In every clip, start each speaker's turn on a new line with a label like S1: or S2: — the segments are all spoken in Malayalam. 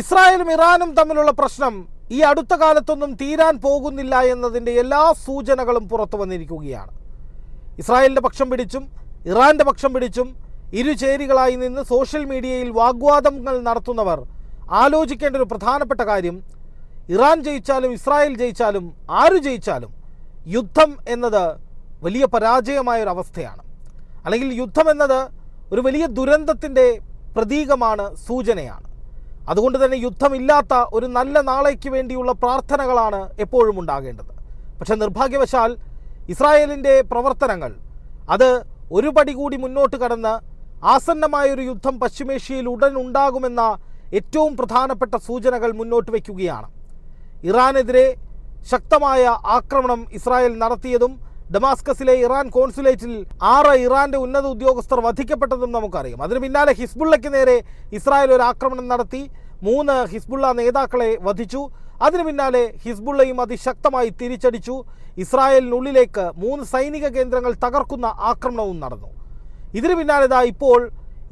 S1: ഇസ്രായേലും ഇറാനും തമ്മിലുള്ള പ്രശ്നം ഈ അടുത്ത കാലത്തൊന്നും തീരാൻ പോകുന്നില്ല എന്നതിന്റെ എല്ലാ സൂചനകളും പുറത്തു വന്നിരിക്കുകയാണ്. ഇസ്രായേലിന്റെ പക്ഷം പിടിച്ചും ഇറാന്റെ പക്ഷം പിടിച്ചും ഇരുചേരികളായി നിന്ന് സോഷ്യൽ മീഡിയയിൽ വാഗ്വാദങ്ങൾ നടത്തുന്നവർ ആലോചിക്കേണ്ട ഒരു പ്രധാനപ്പെട്ട കാര്യം ഇറാൻ ജയിച്ചാലും ഇസ്രായേൽ ജയിച്ചാലും ആര് ജയിച്ചാലും യുദ്ധം എന്നത് വലിയ പരാജയമായ ഒരു അവസ്ഥയാണ്. അല്ലെങ്കിൽ യുദ്ധം എന്നത് ഒരു വലിയ ദുരന്തത്തിന്റെ പ്രതീകമാണ് സൂചനയാണ്. അതുകൊണ്ട് തന്നെ യുദ്ധമില്ലാത്ത ഒരു നല്ല നാളേക്ക് വേണ്ടിയുള്ള പ്രാർത്ഥനകളാണ് എപ്പോഴും ഉണ്ടാകേണ്ടത്. പക്ഷേ നിർഭാഗ്യവശാൽ ഇസ്രായേലിന്റെ പ്രവർത്തനങ്ങൾ അത് ഒരു പടി കൂടി മുന്നോട്ട് കടന്ന് ആസന്നമായൊരു യുദ്ധം പശ്ചിമേഷ്യയിൽ ഉടൻ ഉണ്ടാകുമെന്ന ഏറ്റവും പ്രധാനപ്പെട്ട സൂചനകൾ മുന്നോട്ട് വയ്ക്കുകയാണ്. ഇറാനെതിരെ ശക്തമായ ആക്രമണം ഇസ്രായേൽ നടത്തിയതും ഡമാസ്കസിലെ ഇറാൻ കോൺസുലേറ്റിൽ ആറ് ഇറാന്റെ ഉന്നത ഉദ്യോഗസ്ഥർ വധിക്കപ്പെട്ടതും നമുക്കറിയാം. അതിന് പിന്നാലെ ഹിസ്ബുള്ളയ്ക്ക് നേരെ ഇസ്രായേൽ ഒരു ആക്രമണം നടത്തി. മൂന്ന് ഹിസ്ബുള്ള നേതാക്കളെ വധിച്ചു. അതിനു പിന്നാലെ ഹിസ്ബുള്ളയും അതിശക്തമായി തിരിച്ചടിച്ചു. ഇസ്രായേലിനുള്ളിലേക്ക് മൂന്ന് സൈനിക കേന്ദ്രങ്ങൾ തകർക്കുന്ന ആക്രമണവും നടന്നു. ഇതിനു പിന്നാലെ ഇപ്പോൾ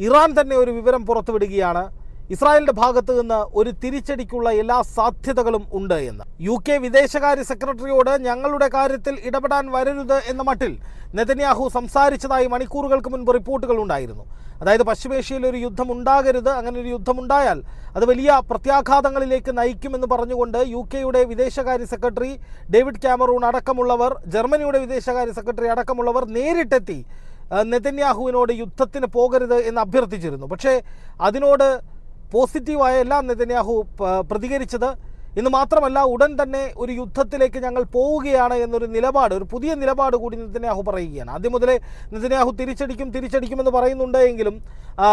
S1: ഇറാൻ തന്നെ ഒരു വിവരം പുറത്തുവിടുകയാണ്. ഇസ്രായേലിന്റെ ഭാഗത്ത് നിന്ന് ഒരു തിരിച്ചടിക്കുള്ള എല്ലാ സാധ്യതകളും ഉണ്ട് എന്ന്. യു കെ വിദേശകാര്യ സെക്രട്ടറിയോട് ഞങ്ങളുടെ കാര്യത്തിൽ ഇടപെടാൻ വരരുത് എന്ന മട്ടിൽ നെതന്യാഹു സംസാരിച്ചതായി മണിക്കൂറുകൾക്ക് മുൻപ് റിപ്പോർട്ടുകൾ ഉണ്ടായിരുന്നു. അതായത് പശ്ചിമേഷ്യയിൽ ഒരു യുദ്ധം ഉണ്ടാകരുത് അങ്ങനെ ഒരു യുദ്ധം ഉണ്ടായാൽ അത് വലിയ പ്രത്യാഘാതങ്ങളിലേക്ക് നയിക്കുമെന്ന് പറഞ്ഞുകൊണ്ട് യു കെയുടെ വിദേശകാര്യ സെക്രട്ടറി ഡേവിഡ് ക്യാമറൂൺ അടക്കമുള്ളവർ ജർമ്മനിയുടെ വിദേശകാര്യ സെക്രട്ടറി അടക്കമുള്ളവർ നേരിട്ടെത്തി നെതന്യാഹുവിനോട് യുദ്ധത്തിന് പോകരുത് എന്ന് അഭ്യർത്ഥിച്ചിരുന്നു. പക്ഷേ അതിനോട് പോസിറ്റീവായ എല്ലാ നെതന്യാഹു പ്രതികരിച്ചത്. ഇന്ന് മാത്രമല്ല ഉടൻ തന്നെ ഒരു യുദ്ധത്തിലേക്ക് ഞങ്ങൾ പോവുകയാണ് എന്നൊരു നിലപാട് ഒരു പുതിയ നിലപാട് കൂടി നെതന്യാഹു പറയുകയാണ്. ആദ്യം മുതലേ നെതന്യാഹു തിരിച്ചടിക്കും തിരിച്ചടിക്കുമെന്ന് പറയുന്നുണ്ട് എങ്കിലും ആ,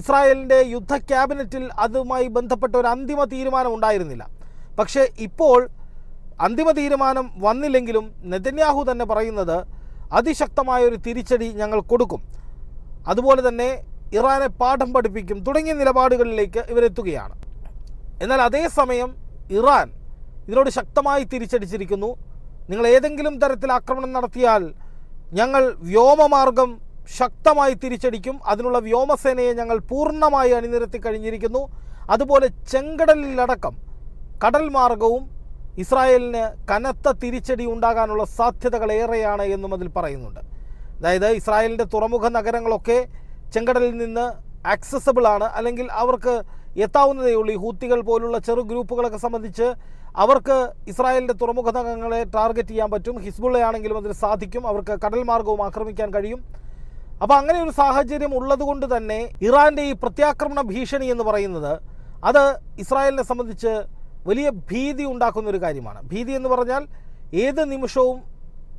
S1: ഇസ്രായേലിന്റെ യുദ്ധ ക്യാബിനറ്റിൽ അതുമായി ബന്ധപ്പെട്ട ഒരു അന്തിമ തീരുമാനം ഉണ്ടായിരുന്നില്ല. പക്ഷേ ഇപ്പോൾ അന്തിമ തീരുമാനം വന്നില്ലെങ്കിലും നെതന്യാഹു തന്നെ പറയുന്നത് അതിശക്തമായ ഒരു തിരിച്ചടി ഞങ്ങൾ കൊടുക്കും. അതുപോലെ തന്നെ ഇറാനെ പാഠം പഠിപ്പിക്കും തുടങ്ങിയ നിലപാടുകളിലേക്ക് ഇവരെത്തുകയാണ്. എന്നാൽ അതേസമയം ഇറാൻ ഇതിനോട് ശക്തമായി തിരിച്ചടിച്ചിരിക്കുന്നു. നിങ്ങൾ ഏതെങ്കിലും തരത്തിൽ ആക്രമണം നടത്തിയാൽ ഞങ്ങൾ വ്യോമമാർഗം ശക്തമായി തിരിച്ചടിക്കും. അതിനുള്ള വ്യോമസേനയെ ഞങ്ങൾ പൂർണമായി അണിനിരത്തി കഴിഞ്ഞിരിക്കുന്നു. അതുപോലെ ചെങ്കടലിലടക്കം കടൽ മാർഗവും ഇസ്രായേലിന് കനത്ത തിരിച്ചടി ഉണ്ടാകാനുള്ള സാധ്യതകൾ ഏറെയാണ് എന്നും അതിൽ പറയുന്നുണ്ട്. അതായത് ഇസ്രായേലിന്റെ തുറമുഖ നഗരങ്ങളൊക്കെ ചെങ്കടലിൽ നിന്ന് ആക്സസബിൾ ആണ്. അല്ലെങ്കിൽ അവർക്ക് എത്താവുന്നതേ ഉള്ളൂ. ഈ ഹൂത്തികൾ പോലുള്ള ചെറു ഗ്രൂപ്പുകളൊക്കെ സംബന്ധിച്ച് അവർക്ക് ഇസ്രായേലിന്റെ തുറമുഖ നഗരങ്ങളെ ടാർഗറ്റ് ചെയ്യാൻ പറ്റും. ഹിസ്ബുള്ളയാണെങ്കിലും അതിന് സാധിക്കും. അവർക്ക് കടൽ മാർഗവും ആക്രമിക്കാൻ കഴിയും. അപ്പോൾ അങ്ങനെ ഒരു സാഹചര്യം ഉള്ളതുകൊണ്ട് തന്നെ ഇറാന്റെ ഈ പ്രത്യാക്രമണ ഭീഷണി എന്ന് പറയുന്നത് അത് ഇസ്രായേലിനെ സംബന്ധിച്ച് വലിയ ഭീതി ഉണ്ടാക്കുന്ന ഒരു കാര്യമാണ്. ഭീതി എന്ന് പറഞ്ഞാൽ ഏത് നിമിഷവും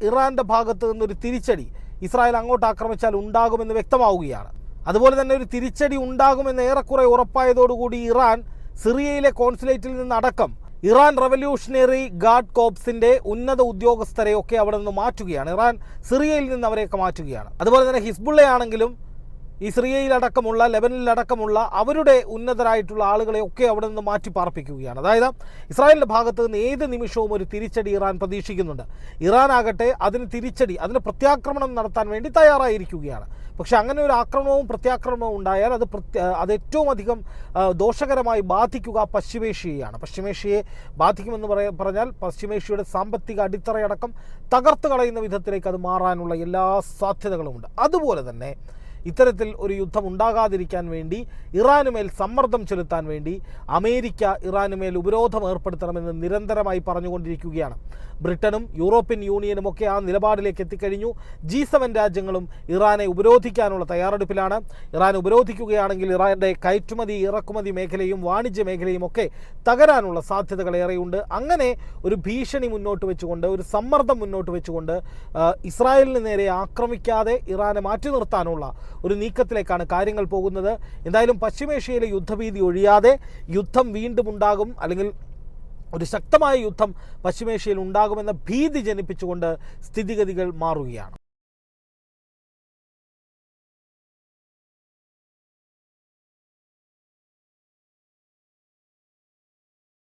S1: ഇറാന്റെ ഭാഗത്ത് നിന്നൊരു തിരിച്ചടി ഇസ്രായേൽ അങ്ങോട്ട് ആക്രമിച്ചാൽ ഉണ്ടാകുമെന്ന് വ്യക്തമാവുകയാണ്. അതുപോലെ തന്നെ ഒരു തിരിച്ചടി ഉണ്ടാകുമെന്ന് ഏറെക്കുറെ ഉറപ്പായതോടുകൂടി ഇറാൻ സിറിയയിലെ കോൺസുലേറ്റിൽ നിന്നടക്കം ഇറാൻ റവല്യൂഷണറി ഗാർഡ് കോപ്സിന്റെ ഉന്നത ഉദ്യോഗസ്ഥരെയൊക്കെ അവിടെ നിന്ന് മാറ്റുകയാണ്. ഇറാൻ സിറിയയിൽ നിന്ന് അവരെയൊക്കെ മാറ്റുകയാണ്. അതുപോലെ തന്നെ ഹിസ്ബുള്ളയാണെങ്കിലും ഈ സിറിയയിലടക്കമുള്ള ലെബനിലടക്കമുള്ള അവരുടെ ഉന്നതരായിട്ടുള്ള ആളുകളെ ഒക്കെ അവിടെ നിന്ന് മാറ്റി പാർപ്പിക്കുകയാണ്. അതായത് ഇസ്രായേലിന്റെ ഭാഗത്ത് നിന്ന് ഏത് നിമിഷവും ഒരു തിരിച്ചടി ഇറാൻ പ്രതീക്ഷിക്കുന്നുണ്ട്. ഇറാൻ ആകട്ടെ അതിന് തിരിച്ചടി അതിന് പ്രത്യാക്രമണം നടത്താൻ വേണ്ടി തയ്യാറായിരിക്കുകയാണ്. പക്ഷേ അങ്ങനെ ഒരു ആക്രമണവും പ്രത്യാക്രമണവും ഉണ്ടായാൽ അത് അത് ഏറ്റവും അധികം ദോഷകരമായി ബാധിക്കുക പശ്ചിമേഷ്യയെയാണ്. പശ്ചിമേഷ്യയെ ബാധിക്കുമെന്ന് പറയ പറഞ്ഞാൽ പശ്ചിമേഷ്യയുടെ സാമ്പത്തിക അടിത്തറയടക്കം തകർത്ത് കളയുന്ന വിധത്തിലേക്ക് അത് മാറാനുള്ള എല്ലാ സാധ്യതകളുമുണ്ട്. അതുപോലെ തന്നെ ഇത്തരത്തിൽ ഒരു യുദ്ധം ഉണ്ടാകാതിരിക്കാൻ വേണ്ടി ഇറാനുമേൽ സമ്മർദ്ദം ചെലുത്താൻ വേണ്ടി അമേരിക്ക ഇറാനുമേൽ ഉപരോധം ഏർപ്പെടുത്തണമെന്ന് നിരന്തരമായി പറഞ്ഞുകൊണ്ടിരിക്കുകയാണ്. ബ്രിട്ടനും യൂറോപ്യൻ യൂണിയനും ഒക്കെ ആ നിലപാടിലേക്ക് എത്തിക്കഴിഞ്ഞു. ജി സെവൻ രാജ്യങ്ങളും ഇറാനെ ഉപരോധിക്കാനുള്ള തയ്യാറെടുപ്പിലാണ്. ഇറാൻ ഉപരോധിക്കുകയാണെങ്കിൽ ഇറാന്റെ കയറ്റുമതി ഇറക്കുമതി മേഖലയും വാണിജ്യ മേഖലയും ഒക്കെ തകരാനുള്ള സാധ്യതകൾ ഏറെയുണ്ട്. അങ്ങനെ ഒരു ഭീഷണി മുന്നോട്ട് വെച്ചുകൊണ്ട് ഒരു സമ്മർദ്ദം മുന്നോട്ട് വെച്ചുകൊണ്ട് ഇസ്രായേലിന് നേരെ ആക്രമിക്കാതെ ഇറാനെ മാറ്റി നിർത്താനുള്ള ഒരു നീക്കത്തിലേക്കാണ് കാര്യങ്ങൾ പോകുന്നത്. എന്തായാലും പശ്ചിമേഷ്യയിലെ യുദ്ധഭീതി ഒഴിയാതെ യുദ്ധം വീണ്ടും ഉണ്ടാകും. അല്ലെങ്കിൽ ഒരു ശക്തമായ യുദ്ധം പശ്ചിമേഷ്യയിൽ ഉണ്ടാകുമെന്ന ഭീതി ജനിപ്പിച്ചുകൊണ്ട് സ്ഥിതിഗതികൾ മാറുകയാണ്.